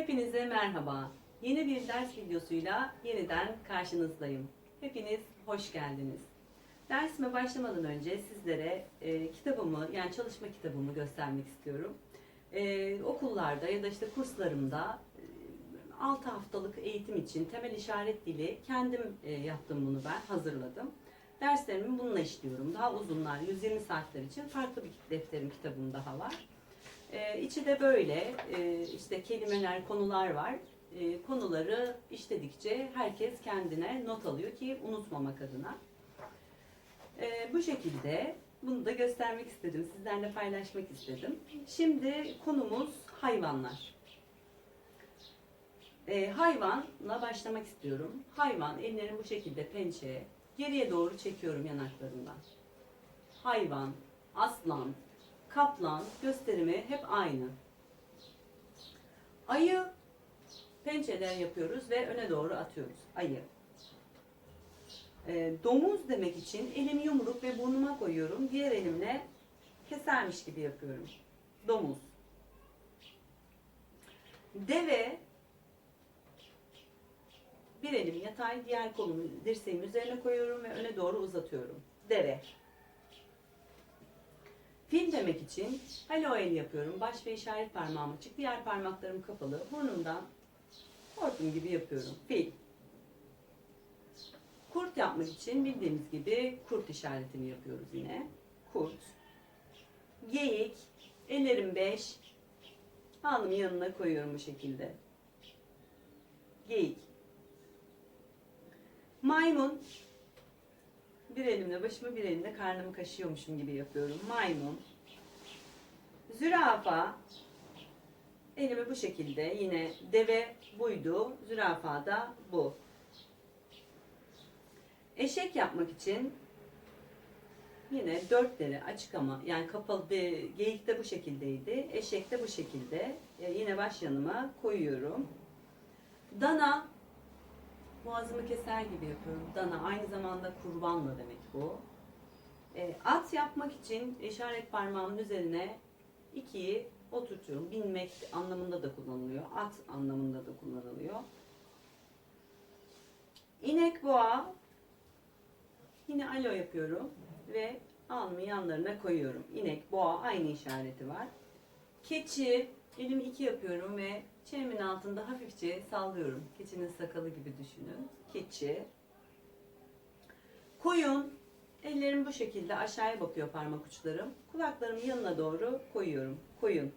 Hepinize merhaba. Yeni bir ders videosuyla yeniden karşınızdayım. Hepiniz hoş geldiniz. Dersime başlamadan önce sizlere e, kitabımı yani çalışma kitabımı göstermek istiyorum. E, okullarda ya da işte kurslarımda e, 6 haftalık eğitim için temel işaret dili kendim e, yaptım bunu ben hazırladım. Derslerimi bununla işliyorum. Daha uzunlar 120 saatler için farklı bir defterim kitabım daha var. Ee, içi de böyle e, işte kelimeler, konular var. E, konuları işledikçe herkes kendine not alıyor ki unutmamak adına. E, bu şekilde bunu da göstermek istedim, sizlerle paylaşmak istedim. Şimdi konumuz hayvanlar. E, hayvanla başlamak istiyorum. Hayvan, ellerim bu şekilde pençeye, geriye doğru çekiyorum yanaklarından. Hayvan, aslan, kaplan gösterimi hep aynı. Ayı pençeler yapıyoruz ve öne doğru atıyoruz. Ayı. Ee, domuz demek için elimi yumruk ve burnuma koyuyorum. Diğer elimle kesermiş gibi yapıyorum. Domuz. Deve bir elim yatay, diğer kolumu dirseğimin üzerine koyuyorum ve öne doğru uzatıyorum. Deve. Fil demek için halo el yapıyorum. Baş ve işaret parmağım açık, diğer parmaklarım kapalı. Burnumdan hortum gibi yapıyorum. Fil. Kurt yapmak için bildiğimiz gibi kurt işaretini yapıyoruz yine. Kurt. Geyik. Ellerim beş. Alnımı yanına koyuyorum bu şekilde. Geyik. Maymun. Bir elimle başımı bir elimle karnımı kaşıyormuşum gibi yapıyorum. Maymun. Zürafa. Elimi bu şekilde yine deve buydu. Zürafa da bu. Eşek yapmak için yine dörtleri açık ama yani kapalı de, geyik de bu şekildeydi. Eşek de bu şekilde. Yine baş yanıma koyuyorum. Dana boğazımı keser gibi yapıyorum. Dana aynı zamanda kurbanla demek bu. E, at yapmak için işaret parmağımın üzerine ikiyi oturtuyorum. Binmek anlamında da kullanılıyor. At anlamında da kullanılıyor. İnek boğa yine alo yapıyorum ve alnımı yanlarına koyuyorum. İnek boğa aynı işareti var. Keçi elimi iki yapıyorum ve çenemin altında hafifçe sallıyorum. Keçinin sakalı gibi düşünün. Keçi. Koyun. Ellerim bu şekilde aşağıya bakıyor parmak uçlarım. Kulaklarımı yanına doğru koyuyorum. Koyun.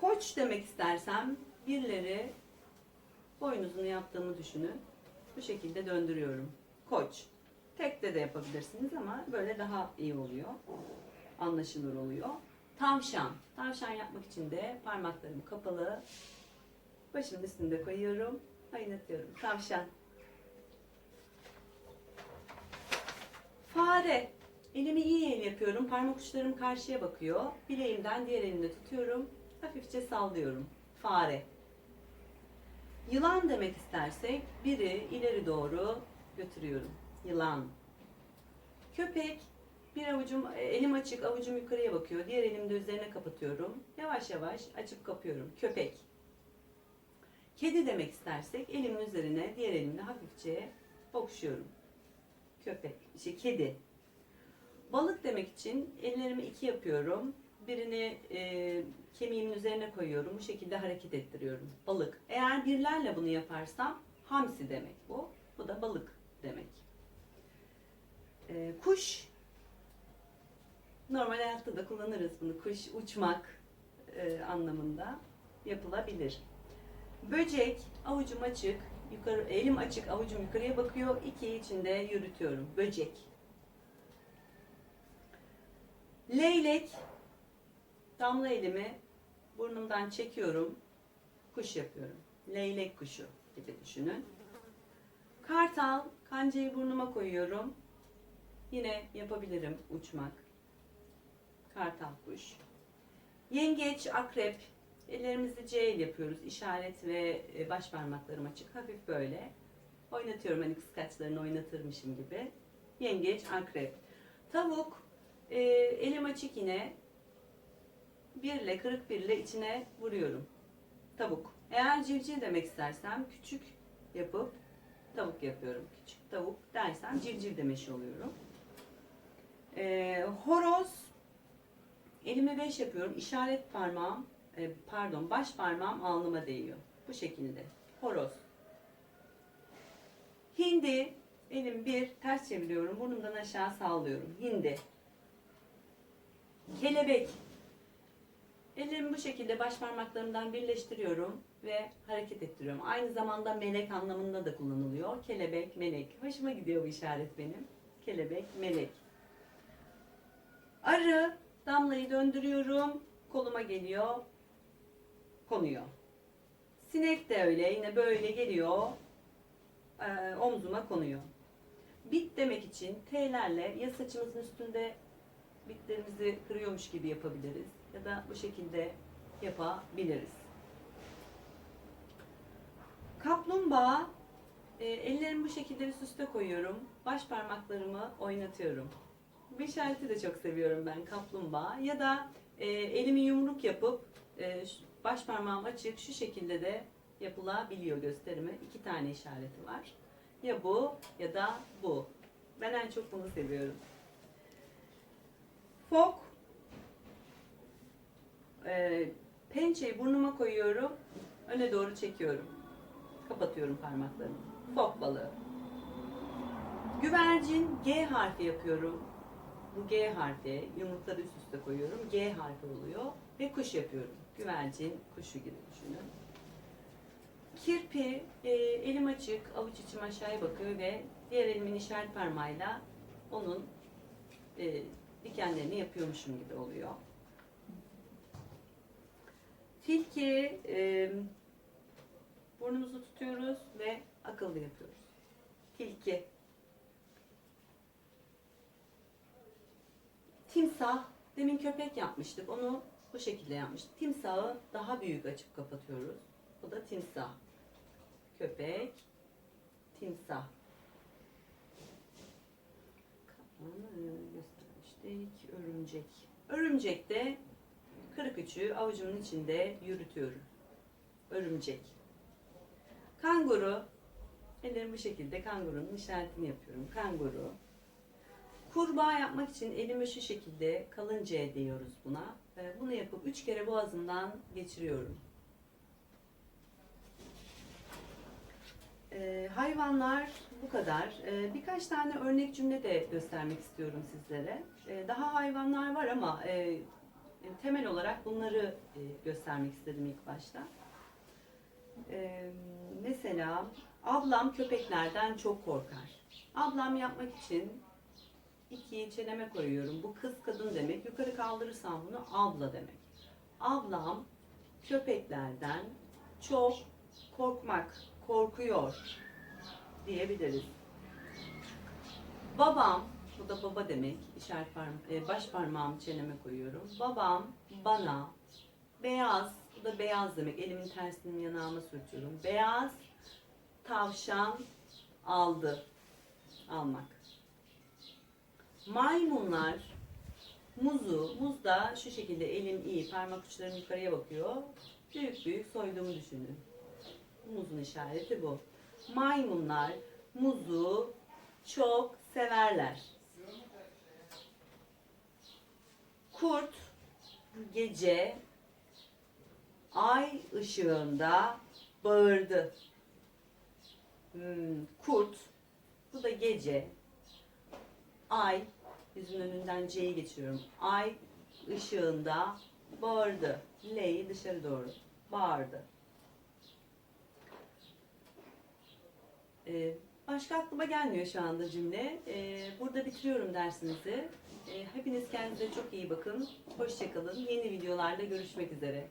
Koç demek istersem birileri boynuzunu yaptığımı düşünün. Bu şekilde döndürüyorum. Koç. Tekte de yapabilirsiniz ama böyle daha iyi oluyor. Anlaşılır oluyor. Tavşan. Tavşan yapmak için de parmaklarım kapalı. Başımın üstünde koyuyorum. Oynatıyorum. Tavşan. Fare. Elimi iyi el yapıyorum. Parmak uçlarım karşıya bakıyor. Bileğimden diğer elimde tutuyorum. Hafifçe sallıyorum. Fare. Yılan demek istersek biri ileri doğru götürüyorum. Yılan. Köpek bir avucum, elim açık, avucum yukarıya bakıyor. Diğer elimde üzerine kapatıyorum. Yavaş yavaş açıp kapıyorum. Köpek. Kedi demek istersek elimin üzerine diğer elimle hafifçe okşuyorum. Köpek, şey kedi. Balık demek için ellerimi iki yapıyorum. Birini e, kemiğimin üzerine koyuyorum. Bu şekilde hareket ettiriyorum. Balık. Eğer birlerle bunu yaparsam hamsi demek bu. Bu da balık demek. E, kuş Normal hayatta da kullanırız bunu. Kuş, uçmak e, anlamında yapılabilir. Böcek, avucum açık, yukarı, elim açık, avucum yukarıya bakıyor. İki içinde yürütüyorum. Böcek. Leylek, damla elimi burnumdan çekiyorum. Kuş yapıyorum. Leylek kuşu gibi düşünün. Kartal, kancayı burnuma koyuyorum. Yine yapabilirim uçmak kartal kuş. Yengeç, akrep. Ellerimizle C yapıyoruz. İşaret ve e, baş parmaklarım açık. Hafif böyle. Oynatıyorum hani kıskaçlarını oynatırmışım gibi. Yengeç, akrep. Tavuk. E, elim açık yine. Birle, kırık birle içine vuruyorum. tavuk. Eğer civciv demek istersem küçük yapıp tavuk yapıyorum. Küçük tavuk dersem civciv demiş oluyorum. Ee, horoz elime beş yapıyorum. İşaret parmağım e, pardon baş parmağım alnıma değiyor. Bu şekilde. Horoz. Hindi elim bir ters çeviriyorum. Burnumdan aşağı sallıyorum. Hindi. Kelebek. Ellerimi bu şekilde baş parmaklarımdan birleştiriyorum ve hareket ettiriyorum. Aynı zamanda melek anlamında da kullanılıyor. Kelebek, melek. Hoşuma gidiyor bu işaret benim. Kelebek, melek. Arı, damlayı döndürüyorum. Koluma geliyor. Konuyor. Sinek de öyle. Yine böyle geliyor. e, omzuma konuyor. Bit demek için T'lerle ya saçımızın üstünde bitlerimizi kırıyormuş gibi yapabiliriz ya da bu şekilde yapabiliriz. Kaplumbağa e, ellerimi bu şekilde üst üste koyuyorum. Baş parmaklarımı oynatıyorum. Bu işareti de çok seviyorum ben kaplumbağa. Ya da e, elimi yumruk yapıp e, baş parmağım açık şu şekilde de yapılabiliyor gösterimi. İki tane işareti var. Ya bu ya da bu. Ben en çok bunu seviyorum. Fok. Ee, pençeyi burnuma koyuyorum. Öne doğru çekiyorum. Kapatıyorum parmaklarımı. Fok balığı. Güvercin G harfi yapıyorum. Bu G harfi yumrukları üst üste koyuyorum. G harfi oluyor. Ve kuş yapıyorum. Güvercin kuşu gibi düşünün. Kirpi e, elim açık, avuç içim aşağıya bakıyor ve diğer elimin işaret parmağıyla onun e, dikenlerini yapıyormuşum gibi oluyor. Tilki e, burnumuzu tutuyoruz ve akıllı yapıyoruz. Tilki. Timsah. Demin köpek yapmıştık. Onu bu şekilde yapmıştık. Timsahı daha büyük açıp kapatıyoruz. Bu da timsah. Köpek. Timsah. Göstermiştik. Örümcek. Örümcek de kırık üçü avucumun içinde yürütüyorum. Örümcek. Kanguru. Ellerim bu şekilde kangurunun işaretini yapıyorum. Kanguru. Kurbağa yapmak için elimi şu şekilde kalınca diyoruz buna. Ee, Bunu yapıp üç kere boğazımdan geçiriyorum. Ee, hayvanlar bu kadar. Ee, birkaç tane örnek cümle de göstermek istiyorum sizlere. Ee, daha hayvanlar var ama e, temel olarak bunları e, göstermek istedim ilk başta. Ee, mesela ablam köpeklerden çok korkar. Ablam yapmak için ikiyi çeneme koyuyorum. Bu kız kadın demek. Yukarı kaldırırsam bunu abla demek. Ablam köpeklerden çok korkmak, korkuyor diyebiliriz. Babam, bu da baba demek. İşaret parma e, baş parmağımı çeneme koyuyorum. Babam bana beyaz, bu da beyaz demek. Elimin tersini yanağıma sürtüyorum. Beyaz tavşan aldı. Almak. Maymunlar muzu, muz da şu şekilde elim iyi, parmak uçlarım yukarıya bakıyor. Büyük büyük soyduğumu düşünün. Muzun işareti bu. Maymunlar muzu çok severler. Kurt gece ay ışığında bağırdı. Hmm, kurt bu da gece ay yüzün önünden C'yi geçiriyorum. Ay ışığında bağırdı. L'yi dışarı doğru bağırdı. Ee, başka aklıma gelmiyor şu anda cümle. Ee, burada bitiriyorum dersimizi. Ee, hepiniz kendinize çok iyi bakın. Hoşçakalın. Yeni videolarda görüşmek üzere.